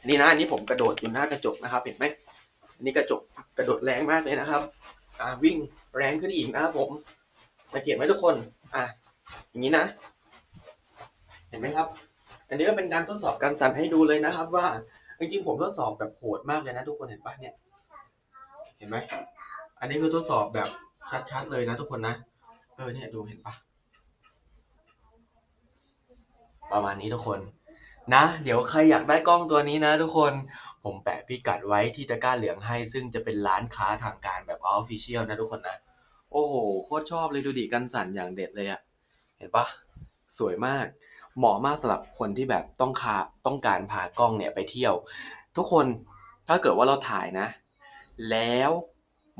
อันนี้นะอันนี้ผมกระโดดอยู่หน้ากระจกนะครับ เห็นไหมอันนี้กระจกกระโดดแรงมากเลยนะครับ อ่าวิ่งแรงขึ้นอีกนะครับผม สังเกตไหมทุกคน อะอย่างนี้นะ เห็นไหมครับ อันนี้ก็เป็นการทดสอบการสั่นให้ดูเลยนะครับ ว่าจริงๆผมทดสอบแบบโหดมากเลยนะ ทุกคนเห็นปะเนี่ย เห็นไหมอันนี้คือทดสอบแบบชัดๆเลยนะ ทุกคนนะ เออเนี่ยดูเห็นปะประมาณนี้ทุกคน นะ เดี๋ยวใครอยากได้กล้องตัวนี้นะทุกคนผมแปะพิกัดไว้ที่ตะกร้าเหลืองให้ ซึ่งจะเป็นร้านค้าทางการแบบออฟฟิเชียลนะทุกคนนะ โอ้โห โคตรชอบเลยดูดิกันสั่นอย่างเด็ดเลยอะเห็นปะสวยมาก เหมาะมากสำหรับคนที่แบบต้องคาต้องการพากล้องเนี่ยไปเที่ยว ทุกคนถ้าเกิดว่าเราถ่ายนะ แล้ว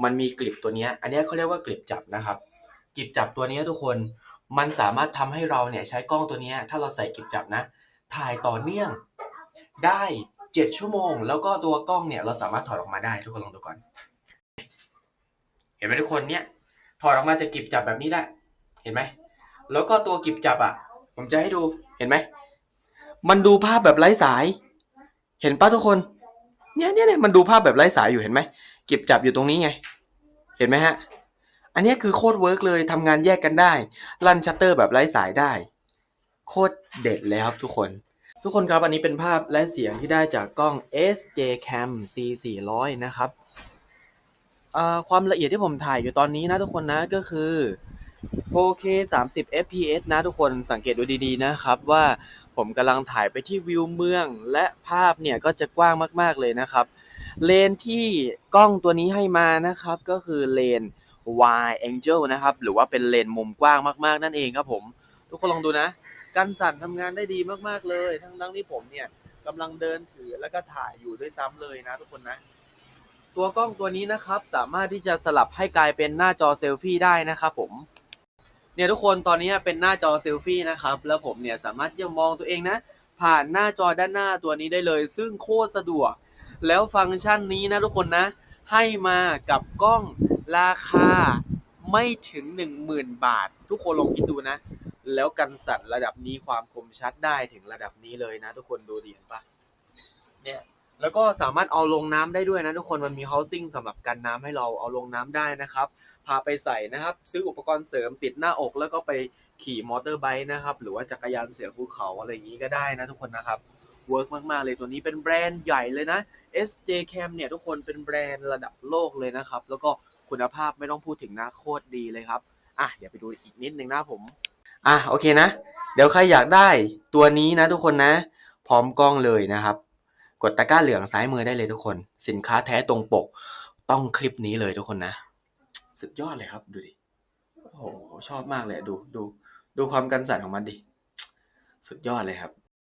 มันมีกลิปตัวนี้อันนี้เขาเรียกว่ากลิปจับนะครับกลิปจับตัวนี้ทุกคนมันสามารถทำให้เราเนี่ยใช้กล้องตัวนี้ถ้าเราใส่กลิปจับนะ ถ่ายต่อเนื่อง ได้เจ็ดชั่วโมง แล้วก็ตัวกล้องเนี่ยเราสามารถถอดออกมาได้ทุกคนลองดูก่อน เห็นไหมทุกคนเนี่ยถอดออกมาจากกลิบจับแบบนี้ได้เห็นไหมแล้วก็ตัวกิบจับอะ ผมจะให้ดูเห็นไหมมันดูภาพแบบไร้สาย เห็นป้าทุกคนเนี่ยเนี่ยเนี่ยมันดูภาพแบบไร้สายอยู่เห็นไหมกิบจับอยู่ตรงนี้ไง เห็นไหมฮะ อันนี้คือโคตรเวิร์กเลยทำงานแยกกันได้ ลั่นชัตเตอร์แบบไร้สายได้ โคตรเด็ดเลยครับทุกคน ทุกคนครับ อันนี้เป็นภาพและเสียงที่ได้จากกล้อง SJ Cam C 4 0 0นะครับความละเอียดที่ผมถ่ายอยู่ตอนนี้นะทุกคนนะก็คือ 4K 30 fps นะทุกคนสังเกตดูดีๆนะครับว่าผมกำลังถ่ายไปที่วิวเมือง และภาพเนี่ยก็จะกว้างมากๆเลยนะครับ เลนที่กล้องตัวนี้ให้มานะครับ ก็คือเลน wide angle นะครับ หรือว่าเป็นเลนมุมกว้างมากๆนั่นเองครับผม ทุกคนลองดูนะ กันสั่นทำงานได้ดีมากๆเลย ทั้งทั้งที่ผมเนี่ยกำลังเดินถือแล้วก็ถ่ายอยู่ด้วยซ้ำเลยนะทุกคนนะ ตัวกล้องตัวนี้นะครับสามารถที่จะสลับให้กลายเป็นหน้าจอเซลฟี่ได้นะครับผม เนี่ยทุกคนตอนนี้เป็นหน้าจอเซลฟี่นะครับ แล้วผมเนี่ยสามารถที่จะมองตัวเองนะ ผ่านหน้าจอด้านหน้าตัวนี้ได้เลย ซึ่งโคตรสะดวก แล้วฟังก์ชันนี้นะทุกคนนะ ให้มากับกล้องราคาไม่ถึง 10,000 บาท ทุกคนลองคิดดูนะ แล้วกันสั่นระดับนี้ความคมชัดได้ถึงระดับนี้เลยนะ ทุกคนดูดีเห็นปะเนี่ยแล้วก็สามารถเอาลงน้ำได้ด้วยนะทุกคนมันมี housing สำหรับกันน้ำให้เราเอาลงน้ำได้นะครับ พาไปใส่นะครับ ซื้ออุปกรณ์เสริมติดหน้าอกแล้วก็ไปขี่มอเตอร์ไบค์นะครับ หรือว่าจักรยานเสือภูเขาอะไรอย่างนี้ก็ได้นะทุกคนนะครับเวิร์กมากๆเลยตัวนี้เป็นแบรนด์ใหญ่เลยนะ SJ Cam เนี่ยทุกคนเป็นแบรนด์ระดับโลกเลยนะครับ แล้วก็คุณภาพไม่ต้องพูดถึงนะโคตรดีเลยครับอะเดี๋ยวไปดูอีกนิดนึงนะผม อะโอเคนะ เดี๋ยวใครอยากได้ตัวนี้นะทุกคนนะ พร้อมกล้องเลยนะครับ กดตะกร้าเหลืองซ้ายมือได้เลยทุกคน สินค้าแท้ตรงปก ต้องคลิปนี้เลยทุกคนนะ สุดยอดเลยครับดูดิโอ้โหชอบมากเลยดูดูดูความกันสั่นของมันดิ สุดยอดเลยครับ